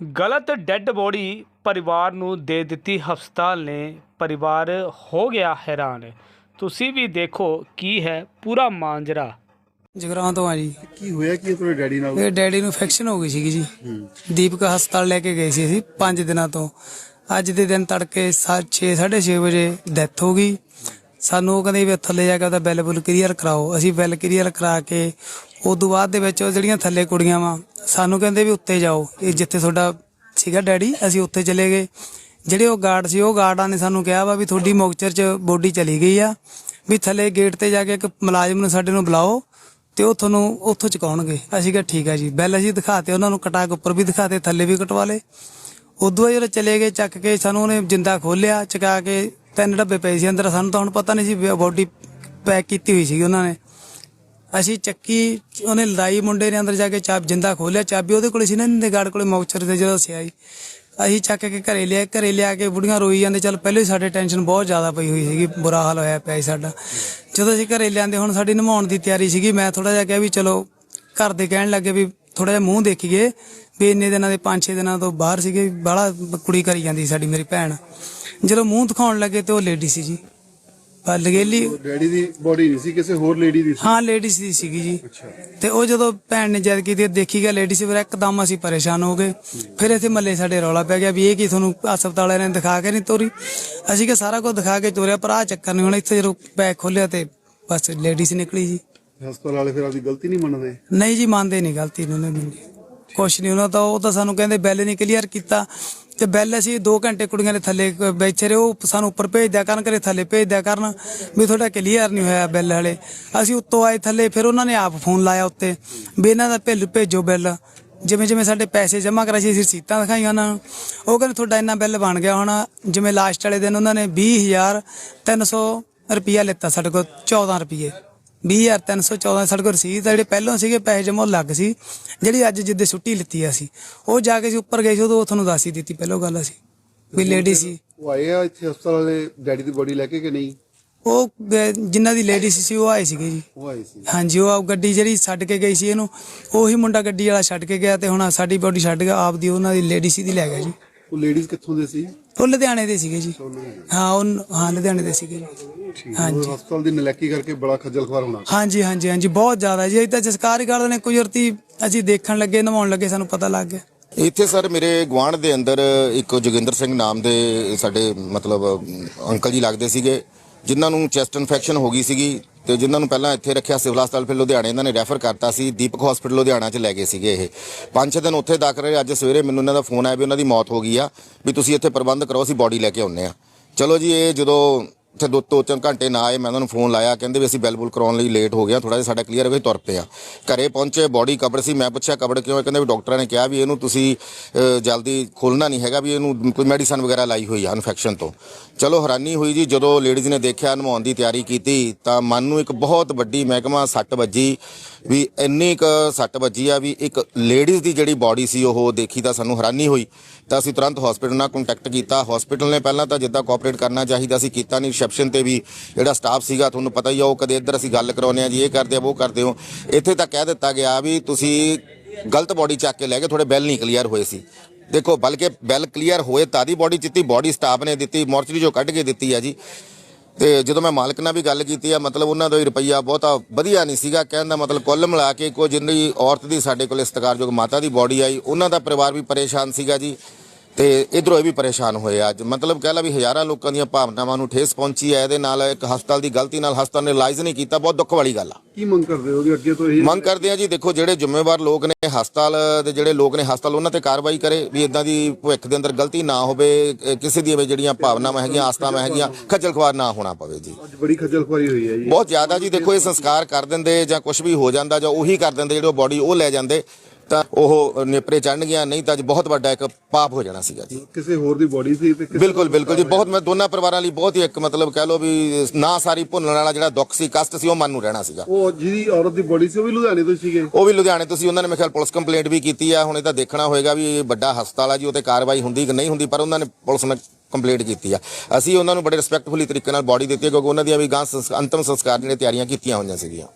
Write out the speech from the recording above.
ਗਲਤ dead body ਪਰਿਵਾਰ ਨੂੰ ਦੇ ਦਿੱਤੀ ਹਸਪਤਾਲ ਨੇ ਪਰਿਵਾਰ ਹੋ ਗਿਆ ਹੈਰਾਨ। ਤੁਸੀਂ ਵੀ ਦੇਖੋ ਕੀ ਹੈ ਪੂਰਾ ਮਾਂਜਰਾ। ਜਗਰਾਉਂ ਤੋਂ ਆ ਜੀ। ਕੀ ਹੋਇਆ? ਕੀ ਤੁਹਾਡੇ ਡੈਡੀ ਨਾਲ? ਇਹ ਡੈਡੀ ਨੂੰ ਇਨਫੈਕਸ਼ਨ ਹੋ ਗਈ ਸੀਗੀ ਜੀ। ਦੀਪਕ ਹਸਪਤਾਲ ਲੈ ਕੇ ਗਏ ਸੀ ਅਸੀਂ 5 ਦਿਨਾਂ ਤੋਂ। ਅੱਜ ਦੇ ਦਿਨ ਤੜਕੇ 6 6:30 ਵਜੇ ਡੈਥ ਹੋ ਗਈ। ਸਾਨੂੰ ਉਹ ਕਹਿੰਦੇ ਵੀ ਥੱਲੇ ਜਾ ਕੇ ਉਹਦਾ ਬਿੱਲ ਬੁੱਲ ਕਲੀਅਰ ਕਰਾਓ। ਅਸੀਂ ਬਿੱਲ ਕਲੀਅਰ ਕਰਾ ਕੇ ਉਦੋਂ ਬਾਅਦ ਦੇ ਵਿੱਚ ਉਹ ਜਿਹੜੀਆਂ ਥੱਲੇ ਕੁੜੀਆਂ ਵਾ ਸਾਨੂੰ ਕਹਿੰਦੇ ਵੀ ਉੱਤੇ ਜਾਓ ਇਹ ਜਿੱਥੇ ਤੁਹਾਡਾ ਸੀਗਾ ਡੈਡੀ, ਅਸੀਂ ਉੱਥੇ ਚਲੇ ਗਏ। ਜਿਹੜੇ ਉਹ ਗਾਰਡ ਸੀ, ਉਹ ਗਾਰਡਾਂ ਨੇ ਸਾਨੂੰ ਕਿਹਾ ਵਾ ਵੀ ਤੁਹਾਡੀ ਮੌਕਚਰ 'ਚ ਬੋਡੀ ਚਲੀ ਗਈ ਆ, ਵੀ ਥੱਲੇ ਗੇਟ ਤੇ ਜਾ ਕੇ ਇੱਕ ਮੁਲਾਜ਼ਮ ਨੂੰ ਸਾਡੇ ਨੂੰ ਬੁਲਾਓ ਤੇ ਉਹ ਤੁਹਾਨੂੰ ਉੱਥੋਂ ਚੁਕਾਉਣਗੇ। ਅਸੀਂ ਕਿਹਾ, ਠੀਕ ਆ ਜੀ। ਬੈਲ ਅਸੀਂ ਦਿਖਾਤੇ, ਉਹਨਾਂ ਨੂੰ ਕਟਾ ਕੇ ਉੱਪਰ ਵੀ ਦਿਖਾਤੇ, ਥੱਲੇ ਵੀ ਕਟਵਾ ਲਏ। ਉਦੋਂ ਜਦੋਂ ਚਲੇ ਗਏ, ਚੱਕ ਕੇ ਸਾਨੂੰ ਉਹਨੇ ਜਿੰਦਾ ਖੋਲਿਆ ਚਕਾ ਕੇ ਤਿੰਨ ਡੱਬੇ ਪਏ ਸੀ ਅੰਦਰ। ਸਾਨੂੰ ਤਾਂ ਹੁਣ ਪਤਾ ਨਹੀਂ ਸੀ ਬੋਡੀ ਪੈਕ ਕੀਤੀ ਹੋਈ ਸੀ ਉਹਨਾਂ ਨੇ। ਅਸੀਂ ਚੱਕੀ, ਉਹਨੇ ਲੜਾਈ ਮੁੰਡੇ ਨੇ ਅੰਦਰ ਜਾ ਕੇ ਚਾਬ ਜਿੰਦਾ ਖੋਲਿਆ ਚਾਬੀ ਉਹਦੇ ਕੋਲ ਸੀ ਨਾ ਇਹਦੇ ਗਾਰਡ ਕੋਲੇ ਮੌਕਚਰ ਤੇ ਜਦੋਂ ਸਿਆਈ ਅਸੀਂ ਚੱਕ ਕੇ ਘਰੇ ਲਿਆ ਘਰੇ ਲਿਆ ਕੇ ਬੁੜੀਆਂ ਰੋਈ ਜਾਂਦੇ, ਚੱਲ ਪਹਿਲੇ ਹੀ ਸਾਡੇ ਟੈਨਸ਼ਨ ਬਹੁਤ ਜ਼ਿਆਦਾ ਪਈ ਹੋਈ ਸੀਗੀ, ਬੁਰਾ ਹਾਲ ਹੋਇਆ ਪਿਆ ਸੀ ਸਾਡਾ। ਜਦੋਂ ਅਸੀਂ ਘਰੇ ਲਿਆਂਦੇ, ਹੁਣ ਸਾਡੀ ਨਿਭਾਉਣ ਦੀ ਤਿਆਰੀ ਸੀਗੀ, ਮੈਂ ਥੋੜਾ ਜਿਹਾ ਕਿਹਾ ਵੀ ਚਲੋ ਘਰ ਦੇ ਕਹਿਣ ਲੱਗੇ ਵੀ ਥੋੜਾ ਜਿਹਾ ਮੂੰਹ ਦੇਖੀਏ, ਵੀ ਇੰਨੇ ਦਿਨਾਂ ਦੇ 5-6 ਦਿਨਾਂ ਤੋਂ ਬਾਹਰ ਸੀਗੇ, ਬਾਹਲਾ ਕੁੜੀ ਕਰੀ ਜਾਂਦੀ ਸਾਡੀ ਮੇਰੀ ਭੈਣ। ਜਦੋਂ ਮੂੰਹ ਦਿਖਾਉਣ ਲੱਗੇ ਤੇ ਉਹ ਲੇਡੀ ਸੀ ਜੀ। ਪਰ ਲਗੇਲੀ ਡੈਡੀ ਦੀ ਬੋਡੀ ਨਹੀਂ ਸੀ ਕਿਸੇ ਹੋਰ ਲੇਡੀ ਦੀ ਸੀ? ਹਾਂ ਲੇਡੀਜ਼ ਦੀ ਸੀਗੀ ਜੀ। ਅੱਛਾ। ਤੇ ਉਹ ਜਦੋਂ ਭੈਣ ਨੇ ਜਦ ਕੀਤੀ ਦੇਖੀ ਗਿਆ ਲੇਡੀਜ਼ ਫਿਰ ਇੱਕਦਮ ਅਸੀਂ ਪਰੇਸ਼ਾਨ ਹੋ ਗਏ। ਫਿਰ ਇੱਥੇ ਮੱਲੇ ਸਾਡੇ ਰੌਲਾ ਪੈ ਗਿਆ ਵੀ ਇਹ ਕੀ ਤੁਹਾਨੂੰ ਹਸਪਤਾਲ ਵਾਲਿਆਂ ਨੇ ਦਿਖਾ ਕੇ ਨਹੀਂ ਤੋਰੀ? ਅਸੀਂ ਕਿ ਸਾਰਾ ਕੁਝ ਦਿਖਾ ਕੇ ਤੋਰਿਆ ਪਰ ਆ ਚੱਕਰ ਨਹੀਂ ਹੁਣ ਇੱਥੇ ਜਦੋਂ ਬੈਗ ਖੋਲਿਆ ਤੇ ਬਸ ਲੇਡੀਜ਼ ਨਿਕਲੀ ਜੀ। ਹਸਪਤਾਲ ਵਾਲੇ ਫਿਰ ਆਪਦੀ ਗਲਤੀ ਨਹੀਂ ਮੰਨਦੇ? ਨਹੀਂ ਜੀ ਮੰਨਦੇ ਨਹੀਂ ਗਲਤੀ ਨੂੰ ਨਹੀਂ ਕੁਛ ਨਹੀਂ ਉਹਨਾਂ ਤਾਂ ਉਹ ਤਾਂ ਸਾਨੂੰ ਕਹਿੰਦੇ ਬਿੱਲ ਨਹੀਂ ਕਲੀਅਰ ਕੀਤਾ। ਤੇ ਬਿੱਲ ਅਸੀਂ 2 ਘੰਟੇ ਕੁੜੀਆਂ ਦੇ ਥੱਲੇ ਕ- ਬੈਠੇ ਰਹੇ ਉਹ ਸਾਨੂੰ ਉੱਪਰ ਭੇਜ ਦਿਆ ਕਰਨ ਕਰੇ ਥੱਲੇ ਭੇਜ ਦਿਆ ਕਰਨ। ਵੀ ਤੁਹਾਡਾ ਕਲੀਅਰ ਨਹੀਂ ਹੋਇਆ ਬਿੱਲ ਹਲੇ ਅਸੀਂ ਉੱਤੋਂ ਆਏ ਥੱਲੇ, ਫਿਰ ਉਹਨਾਂ ਨੇ ਆਪ ਫੋਨ ਲਾਇਆ ਉੱਤੇ, ਵੀ ਇਹਨਾਂ ਦਾ ਬਿੱਲ ਭੇਜੋ ਬਿੱਲ। ਜਿਵੇਂ ਜਿਵੇਂ ਸਾਡੇ ਪੈਸੇ ਜਮ੍ਹਾਂ ਕਰਾਏ ਸੀ, ਅਸੀਂ ਰਸੀਤਾਂ ਦਿਖਾਈਆਂ ਉਹਨਾਂ ਨੂੰ। ਉਹ ਕਹਿੰਦੇ, ਤੁਹਾਡਾ ਇੰਨਾ ਬਿੱਲ ਬਣ ਗਿਆ ਹੁਣ। ਜਿਵੇਂ ਲਾਸਟ ਵਾਲੇ ਦਿਨ ਉਹਨਾਂ ਨੇ 20300 ਰੁਪਿਆ ਲਿੱਤਾ ਸਾਡੇ ਕੋਲ 14 ਰੁਪਏ 20314 ਸਾਡੇ ਕੋਲ ਰਸੀਦ ਆ ਜਿਹੜੇ ਪਹਿਲਾਂ ਸੀਗੇ ਪੈਸੇ ਜਮ੍ਹਾਂ ਲੱਗ ਸੀ ਜਿਹੜੀ ਅੱਜ ਜਿੱਦੇ ਛੁੱਟੀ ਲਿੱਤੀ ਆ ਅਸੀਂ। ਉਹ ਜਾ ਕੇ ਅਸੀਂ ਉੱਪਰ ਗਏ ਸੀ ਉਦੋਂ ਉਹ ਤੁਹਾਨੂੰ ਦੱਸ ਹੀ ਦਿੱਤੀ ਪਹਿਲਾਂ ਗੱਲ ਅਸੀਂ। ਵੀ ਲੇਡੀ ਸੀ। ਉਹ ਆਏ ਆ ਇੱਥੇ ਹਸਪਤਾਲ ਵਾਲੇ ਡੈਡੀ ਦੀ ਬੋਡੀ ਲੈ ਕੇ ਕਿ ਨਹੀਂ? ਉਹ ਗ- ਜਿਨ੍ਹਾਂ ਦੀ ਲੇਡੀ ਸੀ ਉਹ ਆਏ ਸੀਗੇ ਜੀ। ਉਹ ਆਏ ਸੀ। ਹਾਂਜੀ ਉਹ ਗੱਡੀ ਜਿਹੜੀ ਛੱਡ ਕੇ ਗਈ ਸੀ ਇਹਨੂੰ ਉਹੀ ਮੁੰਡਾ ਗੱਡੀ ਵਾਲਾ ਛੱਡ ਕੇ ਗਿਆ ਤੇ ਹੁਣ ਸਾਡੀ ਬੋਡੀ ਛੱਡ ਗਿਆ ਆਪ ਦੀ ਉਹਨਾਂ ਦੀ ਲੇਡੀ ਸੀ ਦੀ ਲੈ ਗਿਆ ਜੀ। ਉਹ ਲੇਡੀਜ਼ ਕਿੱਥੋਂ ਦੇ ਸੀ? ਉਹ ਲੁਧਿਆਣੇ ਦੇ ਸੀਗੇ ਜੀ। ਹਾਂ ਉਹ ਹਾਂ ਲੁਧਿਆਣੇ ਦੇ ਸੀਗੇ ਜੀ। ਹਾਂਜੀ। ਉਹ ਹਸਪਤਾਲ ਦੀ ਨਲੈਕੀ ਕਰਕੇ ਬੜਾ ਖੱਜਲ ਖਵਾਰ ਹੋਣਾ। ਹਾਂਜੀ ਹਾਂਜੀ ਹਾਂਜੀ ਬਹੁਤ ਜ਼ਿਆਦਾ ਜੀ। ਇਹ ਤਾਂ ਜਸਕਾਰ ਕਰਦੇ ਨੇ ਕੁਦਰਤੀ ਅਸੀਂ ਦੇਖਣ ਲੱਗੇ ਨਵਾਉਣ ਲੱਗੇ ਸਾਨੂੰ ਪਤਾ ਲੱਗ ਗਿਆ। ਇੱਥੇ ਸਰ ਮੇਰੇ ਗੁਆਂਢ ਦੇ ਅੰਦਰ ਇੱਕ ਜੋਗਿੰਦਰ ਸਿੰਘ ਨਾਮ ਦੇ ਸਾਡੇ ਮਤਲਬ ਅੰਕਲ ਜੀ ਲੱਗਦੇ ਸੀਗੇ ਜਿਨ੍ਹਾਂ ਨੂੰ ਚੈਸਟ ਇਨਫੈਕਸ਼ਨ ਹੋ ਗਈ ਸੀਗੀ। ਤੇ ਜਿਨ੍ਹਾਂ ਨੂੰ ਪਹਿਲਾਂ ਇੱਥੇ ਰੱਖਿਆ ਸਿਵਲ ਹਸਪਤਾਲ, ਫਿਰ ਲੁਧਿਆਣੇ ਇਹਨਾਂ ਨੇ ਰੈਫਰ ਕਰਤਾ ਸੀ, ਦੀਪਕ ਹਸਪੀਟਲ ਲੁਧਿਆਣਾ 'ਚ ਲੈ ਗਏ ਸੀਗੇ ਇਹ। ਪੰਜ ਛੇ ਦਿਨ ਉੱਥੇ ਦਾਖਲ ਰਹੇ, ਅੱਜ ਸਵੇਰੇ ਮੈਨੂੰ ਇਹਨਾਂ ਦਾ ਫੋਨ ਆਇਆ ਵੀ ਉਹਨਾਂ ਦੀ ਮੌਤ ਹੋ ਗਈ ਆ, ਵੀ ਤੁਸੀਂ ਇੱਥੇ ਪ੍ਰਬੰਧ ਕਰੋ, ਅਸੀਂ ਬੋਡੀ ਲੈ ਕੇ ਆਉਂਦੇ ਆ। ਚਲੋ ਜੀ, ਇਹ ਜਦੋਂ ਉੱਥੇ ਦੋ ਦੋ ਤਿੰਨ ਘੰਟੇ ਨਾ ਆਏ, ਮੈਂ ਉਹਨਾਂ ਨੂੰ ਫੋਨ ਲਾਇਆ, ਕਹਿੰਦੇ ਵੀ ਅਸੀਂ ਬੈਲਬੁਲ ਕਰਾਉਣ ਲਈ ਲੇਟ ਹੋ ਗਿਆ ਥੋੜਾ ਜਿਹਾ ਸਾਡਾ ਕਲੀਅਰ ਹੋ ਗਿਆ ਤੁਰ ਪਿਆ ਆ। ਘਰੇ ਪਹੁੰਚੇ ਬੋਡੀ ਕਬੜ ਸੀ, ਮੈਂ ਪੁੱਛਿਆ ਕਬੜ ਕਿਉਂ? ਹੈ ਕਹਿੰਦੇ ਵੀ ਡਾਕਟਰਾਂ ਨੇ ਕਿਹਾ ਵੀ ਇਹਨੂੰ ਤੁਸੀਂ ਜਲਦੀ ਖੋਲਣਾ ਨਹੀਂ ਹੈਗਾ ਵੀ ਇਹਨੂੰ ਕੋਈ ਮੈਡੀਸਨ ਵਗੈਰਾ ਲਾਈ ਹੋਈ ਆ ਇਨਫੈਕਸ਼ਨ ਤੋਂ। ਚਲੋ, ਹੈਰਾਨੀ ਹੋਈ ਜੀ, ਜਦੋਂ ਲੇਡੀਜ਼ ਨੇ ਦੇਖਿਆ, ਨਮਾਉਣ ਦੀ ਤਿਆਰੀ ਕੀਤੀ, ਤਾਂ ਮਨ ਨੂੰ ਇੱਕ ਬਹੁਤ ਵੱਡੀ ਮਹਿਕਮਾ ਸੱਟ ਵੱਜੀ ਵੀ ਇੰਨੀ ਕੁ ਸੱਟ ਵੱਜੀ ਆ ਵੀ ਇੱਕ ਲੇਡੀਜ਼ ਦੀ ਜਿਹੜੀ ਬਾਡੀ ਸੀ, ਉਹ ਦੇਖੀ ਤਾਂ ਸਾਨੂੰ ਹੈਰਾਨੀ ਹੋਈ। ਤਾਂ ਅਸੀਂ ਤੁਰੰਤ ਹਸਪੀਟਲ ਨਾਲ ਕੰਟੈਕਟ ਕੀਤਾ। ਹਸਪੀਟਲ ਨੇ ਪਹਿਲਾਂ ਤਾਂ ਜਿੱਦਾਂ ਕੋਆਪਰੇਟ ਕਰਨਾ ਚਾਹੀਦਾ ਸੀ, ਕੀਤਾ ਨਹੀਂ ਰਿਸੈਪਸ਼ਨ ਤੇ ਵੀ ਜਿਹੜਾ ਸਟਾਫ ਸੀਗਾ, ਤੁਹਾਨੂੰ ਪਤਾ ਹੀ ਆ, ਉਹ ਕਦੇ ਇੱਧਰ ਅਸੀਂ ਗੱਲ ਕਰਾਉਂਦੇ ਆ ਜੀ, ਇਹ ਕਰਦੇ ਆ, ਉਹ ਕਰਦੇ ਹੋ। ਇੱਥੇ ਤਾਂ ਕਹਿ ਦਿੱਤਾ ਗਿਆ ਵੀ ਤੁਸੀਂ ਗਲਤ ਬਾਡੀ ਚੱਕ ਕੇ ਲੈ ਗਏ, ਤੁਹਾਡੇ ਬਿੱਲ ਨਹੀਂ ਕਲੀਅਰ ਹੋਏ ਸੀ। ਦੇਖੋ, ਬਲਕਿ ਬਿੱਲ ਕਲੀਅਰ ਹੋਏ ਤਾਂ ਦੀ ਬਾਡੀ ਦਿੱਤੀ ਬਾਡੀ ਸਟਾਫ ਨੇ ਦਿੱਤੀ ਮੋਰਚਰੀ ਚੋਂ ਕੱਢ ਕੇ ਦਿੱਤੀ ਆ ਜੀ। ਤੇ ਜਦੋਂ ਮੈਂ ਮਾਲਕ ਨਾਲ ਵੀ ਗੱਲ ਕੀਤੀ ਆ, ਮਤਲਬ ਉਹਨਾਂ ਦਾ ਹੀ ਰੁਪਈਆ ਬਹੁਤਾ ਵਧੀਆ ਨਹੀਂ ਸੀਗਾ, ਕਹਿਣ ਦਾ ਮਤਲਬ ਕੁੱਲ ਮਿਲਾ ਕੇ ਕੋਈ ਜਿੰਨੀ ਔਰਤ ਦੀ ਸਾਡੇ ਕੋਲ ਇਸਤਕਾਰਯੋਗ ਮਾਤਾ ਦੀ ਬਾਡੀ ਆਈ, ਉਹਨਾਂ ਦਾ ਪਰਿਵਾਰ ਵੀ ਪਰੇਸ਼ਾਨ ਸੀਗਾ ਜੀ। ਤੇ ਇਧਰੋਂ ਇਹ ਵੀ ਪਰੇਸ਼ਾਨ ਹੋਏ ਅੱਜ। ਮਤਲਬ ਕਹਿ ਲਾ ਵੀ ਹਜ਼ਾਰਾਂ ਲੋਕਾਂ ਦੀਆਂ ਭਾਵਨਾਵਾਂ ਨੂੰ ਠੇਸ ਪਹੁੰਚੀ ਹੈ। ਇਹਦੇ ਨਾਲ ਇੱਕ ਹਸਪਤਾਲ ਦੀ ਗਲਤੀ ਨਾਲ ਹਸਪਤਾਲ ਨੇ ਇਲਾਜ ਨਹੀਂ ਕੀਤਾ। ਬਹੁਤ ਦੁੱਖ ਵਾਲੀ ਗੱਲ ਆ। ਕੀ ਮੰਗ ਕਰਦੇ ਹੋ ਵੀ ਅੱਗੇ ਤੋਂ ਇਹ? ਮੰਗ ਕਰਦੇ ਆ ਜੀ ਦੇਖੋ ਜਿਹੜੇ ਜ਼ਿੰਮੇਵਾਰ ਲੋਕ ਨੇ ਹਸਪਤਾਲ ਦੇ ਜਿਹੜੇ ਲੋਕ ਨੇ ਹਸਪਤਾਲ ਉਹਨਾਂ ਤੇ ਕਾਰਵਾਈ ਕਰੇ ਵੀ ਇਦਾਂ ਦੀ ਭਵਿੱਖ ਦੇ ਅੰਦਰ ਗਲਤੀ ਨਾ ਹੋਵੇ ਕਿਸੇ ਦੀਆਂ ਵੀ ਜਿਹੜੀਆਂ ਭਾਵਨਾਵਾਂ ਹੈਗੀਆਂ ਆਸਥਾਵਾਂ ਹੈਗੀਆਂ ਖੱਜਲ ਖੁਆਰ ਨਾ ਹੋਣਾ ਪਵੇ ਜੀ। ਅੱਜ ਬੜੀ ਖੱਜਲ ਖੁਆਰੀ ਹੋਈ ਹੈ ਜੀ। ਬਹੁਤ ਜ਼ਿਆਦਾ ਜੀ ਦੇਖੋ ਇਹ ਸੰਸਕਾਰ ਕਰ ਦਿੰਦੇ ਜਾਂ ਕੁਝ ਵੀ ਹੋ ਜਾਂਦਾ ਜਾਂ ਉਹੀ ਕਰ ਦਿੰਦੇ ਜਿਹੜੇ ਬੋਡੀ ਉਹ ਲੈ ਜਾਂਦੇ। ਤਾਂ ਉਹ ਨੇਪਰੇ ਚੜਨ ਗਿਆ ਨਹੀਂ ਤਾਂ ਅੱਜ ਬਹੁਤ ਵੱਡਾ ਇੱਕ ਪਾਪ ਹੋ ਜਾਣਾ ਸੀਗਾ ਜੀ। ਕਿਸੇ ਹੋਰ ਦੀ ਬੋਡੀ ਸੀ ਤੇ ਕਿਸੇ ਬਿਲਕੁਲ ਬਿਲਕੁਲ ਜੀ ਬਹੁਤ ਮੈਂ ਦੋਨਾਂ ਪਰਿਵਾਰਾਂ ਲਈ ਬਹੁਤ ਹੀ ਇੱਕ ਮਤਲਬ ਕਹਿ ਲਓ ਵੀ ਨਾ ਸਾਰੀ ਭੁੱਲਣ ਵਾਲਾ ਜਿਹੜਾ ਦੁੱਖ ਸੀ ਕਸ਼ਟ ਸੀ ਉਹ ਮਨ ਨੂੰ ਰਹਿਣਾ ਸੀਗਾ। ਉਹ ਜਿਹਦੀ ਔਰਤ ਦੀ ਬੋਡੀ ਸੀ ਉਹ ਵੀ ਲੁਧਿਆਣੇ ਤੋਂ ਸੀਗੇ? ਉਹ ਵੀ ਲੁਧਿਆਣੇ ਤੋਂ ਸੀ ਉਹਨਾਂ ਨੇ ਮੇਰੇ ਖਿਆਲ ਪੁਲਿਸ ਕੰਪਲੇਂਟ ਵੀ ਕੀਤੀ ਆ ਹੁਣ ਇਹ ਤਾਂ ਦੇਖਣਾ ਹੋਏਗਾ ਵੀ ਇਹ ਵੱਡਾ ਹਸਪਤਾਲ ਆ ਜੀ ਉਹ ਤੇ ਕਾਰਵਾਈ ਹੁੰਦੀ ਕਿ ਨਹੀਂ ਹੁੰਦੀ ਪਰ ਉਹਨਾਂ ਨੇ ਪੁਲਿਸ ਨੇ ਕੰਪਲੇਂਟ ਕੀਤੀ ਆ। ਅਸੀਂ ਉਹਨਾਂ ਨੂੰ ਬੜੇ ਰਿਸਪੈਕਟਫੁਲੀ ਤਰੀਕੇ ਨਾਲ ਬਾਡੀ ਦਿੱਤੀ ਹੈ ਕਿਉਂਕਿ ਉਹਨਾਂ ਦੀਆਂ ਵੀ ਗਾਂ ਸੰਸ- ਅੰਤਮ ਸੰਸਕਾਰ ਦੀਆਂ ਤਿਆਰੀਆਂ ਕੀਤੀਆਂ ਹੋਈਆਂ ਸੀਗੀਆਂ।